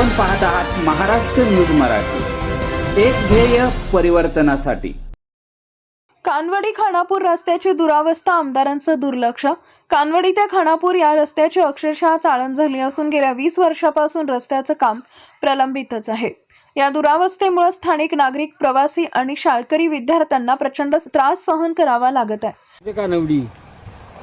आपण पाहत आहात महाराष्ट्र न्यूज मराठी. एक ध्येय परिवर्तनासाठी. कानवडी खानापूर रस्त्याची दुरावस्था आमदारांचं दुर्लक्ष. कानवडी ते खानापूर या रस्त्याची अक्षरशः चाळण झाली असून गेल्या वीस वर्षापासून रस्त्याचं काम प्रलंबितच आहे. या दुरावस्थेमुळे स्थानिक नागरिक प्रवासी आणि शाळकरी विद्यार्थ्यांना प्रचंड त्रास सहन करावा लागत आहे. ते कानवडी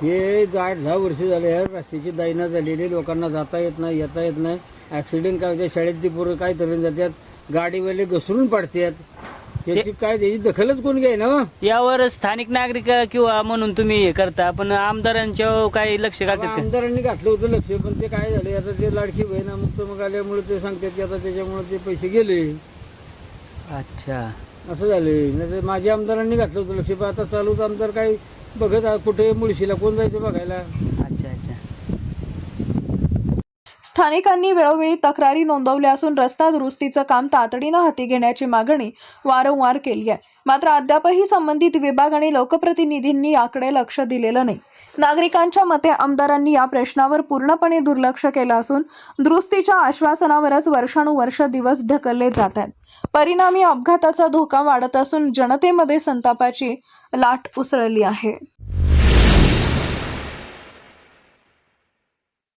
हे आठ दहा वर्ष झाले आहे रस्त्याची दैना झालेली लोकांना जाता येत नाही येता येत नाही. ॲक्सिडेंट काय होते? शाळेत ती पोरं काय तरुण जातात? गाडीवाले घसरून पडतात. याची काय त्याची दखलच कोण घ्याय ना यावर स्थानिक नागरिक किंवा म्हणून तुम्ही हे करता पण आमदारांच्या काही लक्ष का? आमदारांनी घातलं होतं लक्ष पण ते काय झाले आता ते लाडकी बहिणा मुक्त मग आल्यामुळे ते सांगतात की आता त्याच्यामुळे ते पैसे गेले. अच्छा. असं झाले नाही तर माझ्या आमदारांनी घातलं होतं लक्ष पण आता चालूच आमदार काय बघत आहे कुठे मुळशीला कोण जायचं बघायला अच्छा अच्छा स्थानिकांनी वेळोवेळी तक्रारी नोंदवल्या असून रस्ता दुरुस्तीचं काम तातडीनं हाती घेण्याची मागणी वारंवार केली आहे. मात्र अद्यापही संबंधित विभाग आणि लोकप्रतिनिधींनी याकडे लक्ष दिलेलं नाही. नागरिकांच्या मते आमदारांनी या प्रश्नावर पूर्णपणे दुर्लक्ष केलं असून दुरुस्तीच्या आश्वासनावरच वर्षानुवर्ष दिवस ढकलले जात आहेत. परिणामी अपघाताचा धोका वाढत असून जनतेमध्ये संतापाची लाट उसळली आहे.